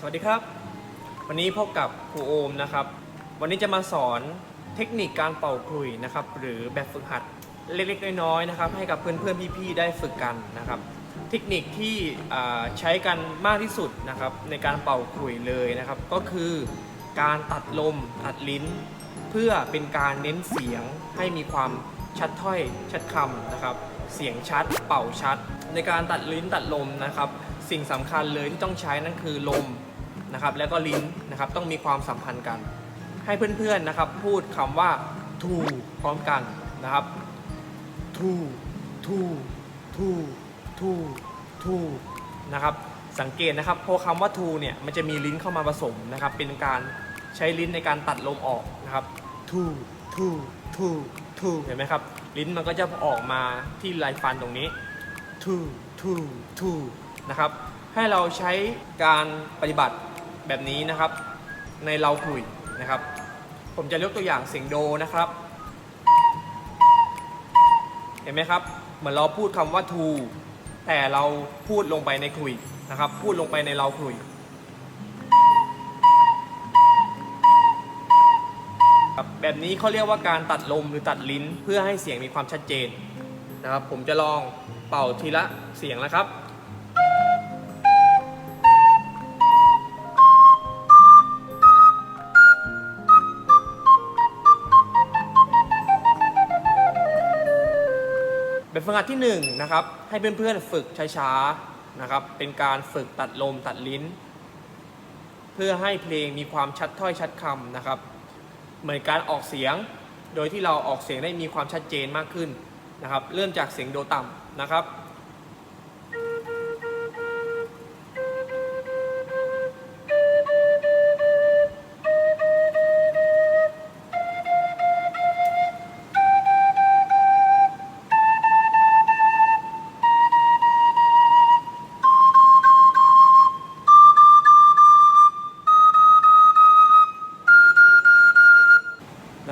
สวัสดีครับ วันนี้พบกับครูโอมนะครับ วันนี้จะมาสอนเทคนิคการเป่าขลุยนะครับ หรือแบบฝึกหัดเล็กๆน้อยๆนะครับ ให้กับเพื่อนๆพี่ๆได้ฝึกกันนะครับ เทคนิคที่ใช้กันมากที่สุดนะครับ ในการเป่าขลุยเลยนะครับ ก็คือการตัดลมตัดลิ้น เพื่อเป็นการเน้นเสียงให้มีความชัดถ้อยชัดคำนะครับ เสียงชัดเป่าชัด ในการตัดลิ้นตัดลมนะครับสิ่งสำคัญเลยที่ต้องใช้นั่นคือลม นะครับแล้วก็ลิ้นนะครับต้องมีความสัมพันธ์กัน ให้เพื่อนๆนะครับพูดคำว่า to พร้อมกันนะครับ to to to to to นะครับสังเกตนะครับพราะคำว่า to เนี่ยมันจะมีลิ้นเข้ามาผสมนะครับเป็นการใช้ลิ้นในการตัดลมออกนะครับ to to to to เห็นไหมครับ ลิ้นมันก็จะออกมาที่ลายฟันตรงนี้ to to to นะครับให้เราใช้การปฏิบัติ แบบนี้นะครับ ในเราคุยนะครับ ผมจะยกตัวอย่างเสียงโดนะครับ เห็นไหมครับ เหมือนเราพูดคำว่า to แต่เราพูดลงไปในคุยนะครับ พูดลงไปในเราคุยแบบนี้เขาเรียกว่าการตัดลมหรือตัดลิ้นเพื่อให้เสียงมีความชัดเจนนะครับ ผมจะลองเป่าทีละเสียงแล้วครับ แบบฝึกหัดที่1นะครับให้เพื่อนๆฝึกช้าๆนะครับเป็นการฝึกตัดลมตัดลิ้น เพื่อให้เพลงมีความชัดถ้อยชัดคำนะครับ เหมือนการออกเสียงโดยที่เราออกเสียงได้มีความชัดเจนมากขึ้นนะครับ เริ่มจากเสียงโดต่ำนะครับ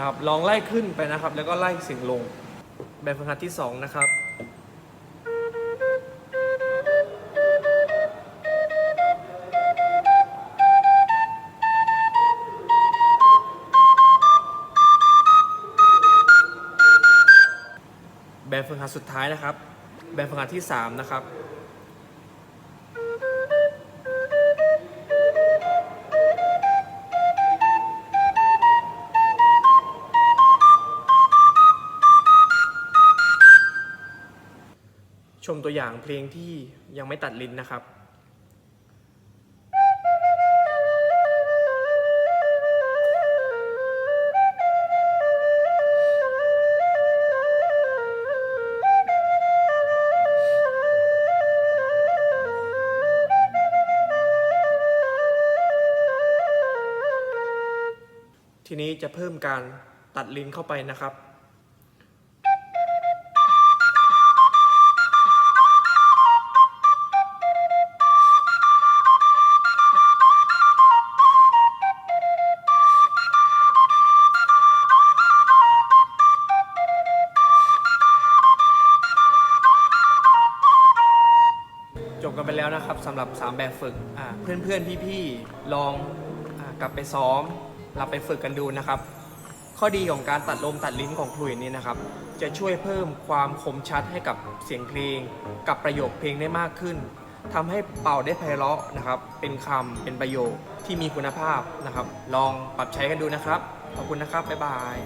นะครับ ลองไล่ขึ้นไปนะครับ แล้วก็ไล่เสียงลง แบบฝึกหัดที่ 2 นะครับแบบฝึกหัดสุดท้ายนะครับ แบบฝึกหัดที่ 3 นะครับ ชมตัวอย่างเพลงที่ยังไม่ตัดลิ้นนะครับทีนี้จะเพิ่มการตัดลิ้นเข้าไปนะครับ นะครับสำหรับ 3 แบบฝึกอ่าเพื่อนๆพี่ๆลองอกลับไปซ้อมเราไปฝึกกันดูนะครับ ข้อดีของการตัดลมตัดลิ้นของคลุยนี้นะครับ จะช่วยเพิ่มความคมชัดให้กับเสียงเพลง กับประโยคเพลงได้มากขึ้นทำให้เป่าได้ไพเราะนะครับ เป็นคำเป็นประโยคที่มีคุณภาพนะครับ ลองปรับใช้กันดูนะครับ ขอบคุณนะครับ บ๊ายบาย